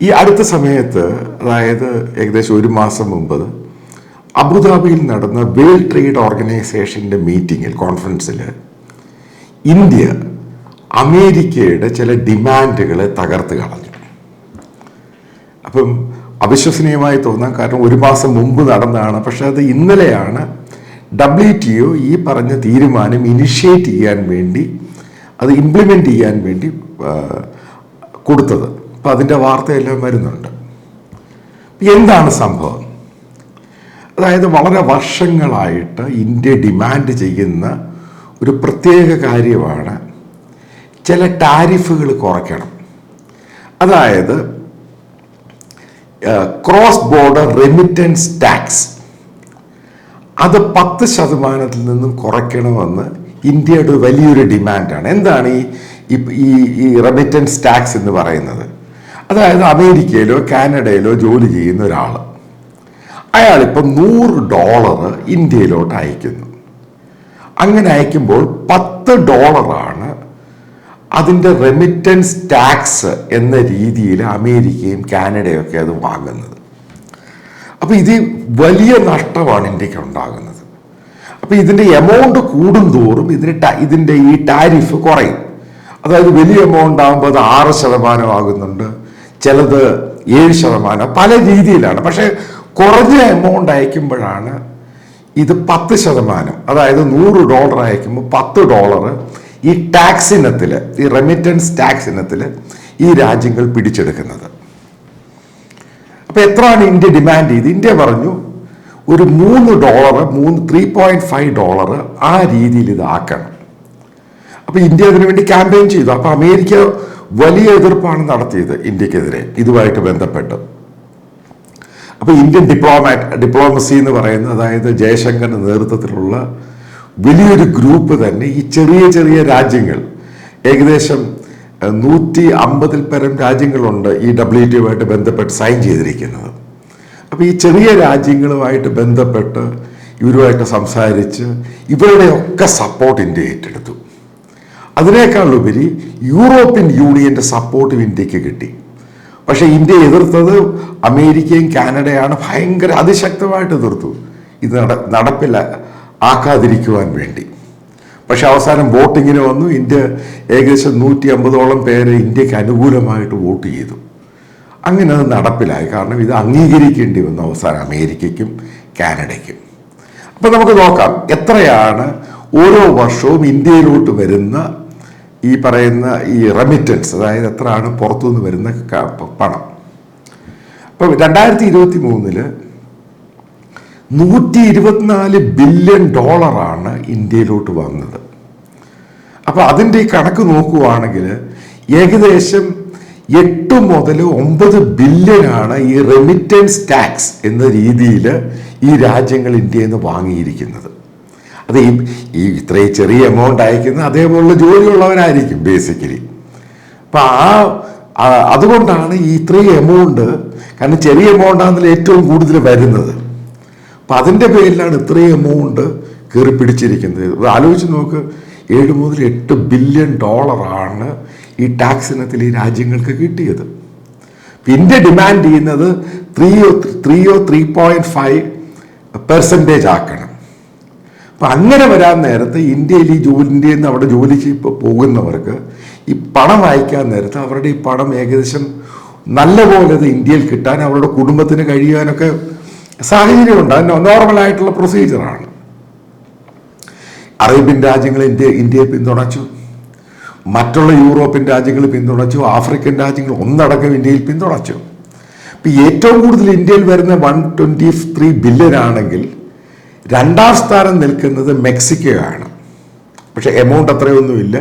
ഈ അടുത്ത സമയത്ത് അതായത് ഏകദേശം ഒരു മാസം മുമ്പ് അബുദാബിയിൽ നടന്ന വേൾഡ് ട്രേഡ് ഓർഗനൈസേഷന്റെ മീറ്റിങ്ങിൽ കോൺഫറൻസിൽ ഇന്ത്യ അമേരിക്കയുടെ ചില ഡിമാൻഡുകളെ തകർത്ത് കളഞ്ഞു. അപ്പം അവിശ്വസനീയമായി തോന്നാം കാരണം ഒരു മാസം മുമ്പ് നടന്നതാണ്. പക്ഷേ അത് ഇന്നലെയാണ് ഡബ്ല്യു ടി ഒ ഈ പറഞ്ഞ തീരുമാനം ഇനിഷ്യേറ്റ് ചെയ്യാൻ വേണ്ടി അത് ഇംപ്ലിമെന്റ് ചെയ്യാൻ വേണ്ടി കൊടുത്തത്. അപ്പം അതിന്റെ വാർത്തയെല്ലാം വരുന്നുണ്ട്. എന്താണ് സംഭവം? അതായത് വളരെ വർഷങ്ങളായിട്ട് ഇന്ത്യ ഡിമാൻഡ് ചെയ്യുന്ന ഒരു പ്രത്യേക കാര്യമാണ് ചില ടാരിഫുകൾ കുറയ്ക്കണം. അതായത് ക്രോസ് ബോർഡർ റെമിറ്റൻസ് ടാക്സ് അത് പത്ത് ശതമാനത്തിൽ നിന്നും കുറയ്ക്കണമെന്ന് ഇന്ത്യയുടെ വലിയൊരു ഡിമാൻഡാണ്. എന്താണ് ഈ ഈ റെമിറ്റൻസ് ടാക്സ് എന്ന് പറയുന്നത്? അതായത് അമേരിക്കയിലോ കാനഡയിലോ ജോലി ചെയ്യുന്ന ഒരാൾ അയാളിപ്പം നൂറ് ഡോളർ ഇന്ത്യയിലോട്ട് അയക്കുന്നു. അങ്ങനെ അയക്കുമ്പോൾ പത്ത് ഡോളറാണ് അതിന്റെ റെമിറ്റൻസ് ടാക്സ് എന്ന രീതിയിൽ അമേരിക്കയും കാനഡയൊക്കെ അത് വാങ്ങുന്നത്. അപ്പോൾ ഇത് വലിയ നഷ്ടമാണ് ഇന്ത്യയ്ക്ക് ഉണ്ടാകുന്നത്. അപ്പോൾ ഇതിന്റെ എമൗണ്ട് കൂടും തോറും ഇതിന് ഇതിന്റെ ഈ ടാരിഫ് കുറയും. അതായത് വലിയ എമൗണ്ട് ആകുമ്പോൾ അത് ആറ് ശതമാനം ആകുന്നുണ്ട്. ചിലത് ഏഴ് ശതമാനം പല രീതിയിലാണ്. പക്ഷേ കുറഞ്ഞ എമൗണ്ട് അയക്കുമ്പോഴാണ് ഇത് പത്ത് ശതമാനം. അതായത് നൂറ് ഡോളർ അയക്കുമ്പോൾ പത്ത് ഡോളർ ഈ ടാക്സ് ഇനത്തിൽ ഈ റെമിറ്റൻസ് ടാക്സ് ഇനത്തിൽ ഈ രാജ്യങ്ങൾ പിടിച്ചെടുക്കുന്നത്. അപ്പൊ എത്രയാണ് ഇന്ത്യ ഡിമാൻഡ് ചെയ്ത്? ഇന്ത്യ പറഞ്ഞു ഒരു മൂന്ന് ഡോളർ മൂന്ന് ത്രീ പോയിന്റ് ഫൈവ് ഡോളർ ആ രീതിയിൽ ഇതാക്കണം അപ്പോൾ ഇന്ത്യ അതിനു വേണ്ടി ക്യാമ്പയിൻ ചെയ്തു. അപ്പോൾ അമേരിക്ക വലിയ എതിർപ്പാണ് നടത്തിയത് ഇന്ത്യക്കെതിരെ ഇതുമായിട്ട് ബന്ധപ്പെട്ട്. അപ്പോൾ ഇന്ത്യൻ ഡിപ്ലോമാറ്റ് ഡിപ്ലോമസി എന്ന് പറയുന്ന അതായത് ജയശങ്കറിന്റെ നേതൃത്വത്തിലുള്ള വലിയൊരു ഗ്രൂപ്പ് തന്നെ ഈ ചെറിയ ചെറിയ രാജ്യങ്ങൾ. ഏകദേശം നൂറ്റി അമ്പതിൽ പരം രാജ്യങ്ങളുണ്ട് ഈ ഡബ്ല്യു ആയിട്ട് ബന്ധപ്പെട്ട് സൈൻ ചെയ്തിരിക്കുന്നത്. അപ്പോൾ ഈ ചെറിയ രാജ്യങ്ങളുമായിട്ട് ബന്ധപ്പെട്ട് ഇവരുമായിട്ട് സംസാരിച്ച് ഇവരുടെയൊക്കെ സപ്പോർട്ട് ഇന്ത്യ ഏറ്റെടുത്തു. അതിനേക്കാളുപരി യൂറോപ്യൻ യൂണിയന്റെ സപ്പോർട്ടും ഇന്ത്യയ്ക്ക് കിട്ടി. പക്ഷേ ഇന്ത്യ എതിർത്തത് അമേരിക്കയും കാനഡയാണ് ഭയങ്കര അതിശക്തമായിട്ട് എതിർത്തു. ഇത് നട നടപ്പില്ല ആക്കാതിരിക്കുവാൻ വേണ്ടി. പക്ഷേ അവസാനം വോട്ടിങ്ങിന് വന്നു. ഇന്ത്യ ഏകദേശം നൂറ്റി അമ്പതോളം പേര് ഇന്ത്യയ്ക്ക് അനുകൂലമായിട്ട് വോട്ട് ചെയ്തു. അങ്ങനെ അത് നടപ്പിലായി. കാരണം ഇത് അംഗീകരിക്കേണ്ടി വന്നു അവസാനം അമേരിക്കയ്ക്കും കാനഡയ്ക്കും. അപ്പോൾ നമുക്ക് നോക്കാം എത്രയാണ് ഓരോ വർഷവും ഇന്ത്യയിലോട്ട് വരുന്ന ഈ പറയുന്ന ഈ റെമിറ്റൻസ് അതായത് എത്രയാണ് പുറത്തുനിന്ന് വരുന്ന പണം. അപ്പം രണ്ടായിരത്തി ഇരുപത്തി മൂന്നിൽ നൂറ്റി ഇരുപത്തിനാല് ബില്യൺ ഡോളറാണ് ഇന്ത്യയിലോട്ട് വന്നത്. അപ്പോൾ അതിന്റെ ഈ കണക്ക് നോക്കുകയാണെങ്കിൽ ഏകദേശം എട്ട് മുതൽ ഒമ്പത് ബില്യനാണ് ഈ റെമിറ്റൻസ് ടാക്സ് എന്ന രീതിയിൽ ഈ രാജ്യങ്ങൾ ഇന്ത്യയിൽ നിന്ന് വാങ്ങിയിരിക്കുന്നത്. അത് ഈ ഈ ഇത്രയും ചെറിയ എമൗണ്ട് അയക്കുന്ന അതേപോലുള്ള ജോലിയുള്ളവരായിരിക്കും ബേസിക്കലി അപ്പം ആ അതുകൊണ്ടാണ് ഈ ഇത്രയും എമൗണ്ട് കാരണം ചെറിയ എമൗണ്ടാണെന്നിൽ ഏറ്റവും കൂടുതൽ വരുന്നത്. അപ്പം അതിന്റെ പേരിലാണ് ഇത്രയും എമൗണ്ട് കയറി പിടിച്ചിരിക്കുന്നത്. ആലോചിച്ച് നോക്ക് ഏഴ് മുതൽ എട്ട് ബില്യൺ ഡോളറാണ് ഈ ടാക്സ് ഇനത്തിൽ ഈ രാജ്യങ്ങൾക്ക് കിട്ടിയത്. ഇന്ത്യ ഡിമാൻഡ് ചെയ്യുന്നത് ത്രീയോ ത്രീയോ ത്രീ പോയിന്റ് ഫൈവ് പെർസെന്റേജ് ആക്കണം. അപ്പം അങ്ങനെ വരാൻ നേരത്ത് ഇന്ത്യയിൽ ഈ ജോലി ഇന്ത്യയിൽ നിന്ന് അവിടെ ജോലി ഇപ്പോൾ പോകുന്നവർക്ക് ഈ പണം വായിക്കാൻ നേരത്ത് അവരുടെ ഈ പണം ഏകദേശം നല്ലപോലെ അത് ഇന്ത്യയിൽ കിട്ടാൻ അവരുടെ കുടുംബത്തിന് കഴിയാനൊക്കെ സാഹചര്യമുണ്ട്. അത് നോർമലായിട്ടുള്ള പ്രൊസീജിയറാണ്. അറേബ്യൻ രാജ്യങ്ങൾ ഇന്ത്യ ഇന്ത്യയെ പിന്തുണച്ചു. മറ്റുള്ള യൂറോപ്യൻ രാജ്യങ്ങൾ പിന്തുണച്ചു. ആഫ്രിക്കൻ രാജ്യങ്ങൾ ഒന്നടക്കം ഇന്ത്യയിൽ പിന്തുണച്ചു. ഇപ്പം ഏറ്റവും കൂടുതൽ ഇന്ത്യയിൽ വരുന്ന വൺ ട്വന്റി ത്രീ ബില്യൺ ആണെങ്കിൽ രണ്ടാം സ്ഥാനം നിൽക്കുന്നത് മെക്സിക്കോയാണ്. പക്ഷെ എമൗണ്ട് അത്രയൊന്നുമില്ല.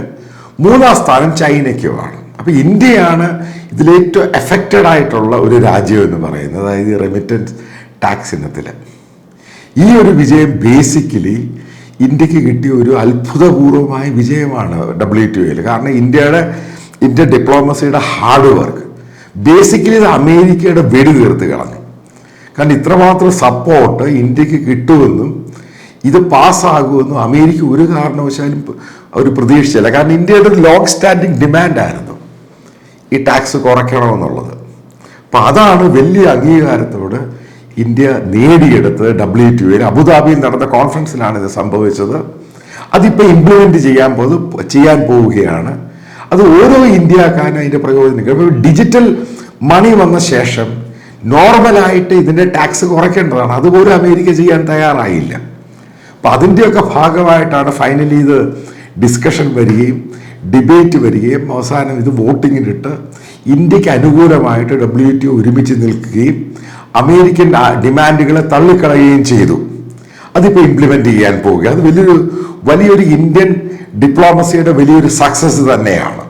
മൂന്നാം സ്ഥാനം ചൈനയ്ക്കുമാണ്. അപ്പോൾ ഇന്ത്യയാണ് ഇതിലേറ്റവും എഫക്റ്റഡ് ആയിട്ടുള്ള ഒരു രാജ്യം എന്ന് പറയുന്നത്. അതായത് റെമിറ്റൻസ് ടാക്സ് ഇനത്തിൽ ഈ ഒരു വിജയം ബേസിക്കലി ഇന്ത്യയ്ക്ക് കിട്ടിയ ഒരു അത്ഭുതപൂർവമായ വിജയമാണ് ഡബ്ല്യു ടി ഒയിൽ കാരണം ഇന്ത്യയുടെ ഇന്ത്യൻ ഡിപ്ലോമസിയുടെ ഹാർഡ് വർക്ക് ബേസിക്കലി ഇത് അമേരിക്കയുടെ വെടി തീർത്ത് കളഞ്ഞു. കാരണം ഇത്രമാത്രം സപ്പോർട്ട് ഇന്ത്യയ്ക്ക് കിട്ടുമെന്നും ഇത് പാസ്സാകുമെന്നും അമേരിക്ക ഒരു കാരണവശാലും അവർ പ്രതീക്ഷിച്ചില്ല. കാരണം ഇന്ത്യയുടെ ഒരു ലോങ് സ്റ്റാൻഡിങ് ഡിമാൻഡായിരുന്നു ഈ ടാക്സ് കുറയ്ക്കണമെന്നുള്ളത്. അപ്പം അതാണ് വലിയ അംഗീകാരത്തോട് ഇന്ത്യ നേടിയെടുത്ത് ഡബ്ല്യു ടി ഒയിൽ അബുദാബിയിൽ നടന്ന കോൺഫറൻസിലാണ് ഇത് സംഭവിച്ചത്. അതിപ്പോൾ ഇംപ്ലിമെന്റ് ചെയ്യാൻ പോകുന്നത് ചെയ്യാൻ പോവുകയാണ്. അത് ഓരോ ഇന്ത്യക്കാരനും അതിന്റെ പ്രയോജനം. ഇപ്പോൾ ഡിജിറ്റൽ മണി വന്ന ശേഷം നോർമലായിട്ട് ഇതിന്റെ ടാക്സ് കുറയ്ക്കേണ്ടതാണ്. അതുപോലും അമേരിക്ക ചെയ്യാൻ തയ്യാറായില്ല. അപ്പം അതിന്റെയൊക്കെ ഭാഗമായിട്ടാണ് ഫൈനലി ഇത് ഡിസ്കഷൻ വരികയും ഡിബേറ്റ് വരികയും അവസാനം ഇത് വോട്ടിങ്ങിനിട്ട് ഇന്ത്യയ്ക്ക് അനുകൂലമായിട്ട് ഡബ്ല്യു ടി ഒരുമിച്ച് നിൽക്കുകയും അമേരിക്കൻ ഡിമാൻഡുകളെ തള്ളിക്കളയുകയും ചെയ്തു. അതിപ്പോൾ ഇംപ്ലിമെന്റ് ചെയ്യാൻ പോവുക അത് വലിയൊരു വലിയൊരു ഇന്ത്യൻ ഡിപ്ലോമസിയുടെ വലിയൊരു സക്സസ് തന്നെയാണ്.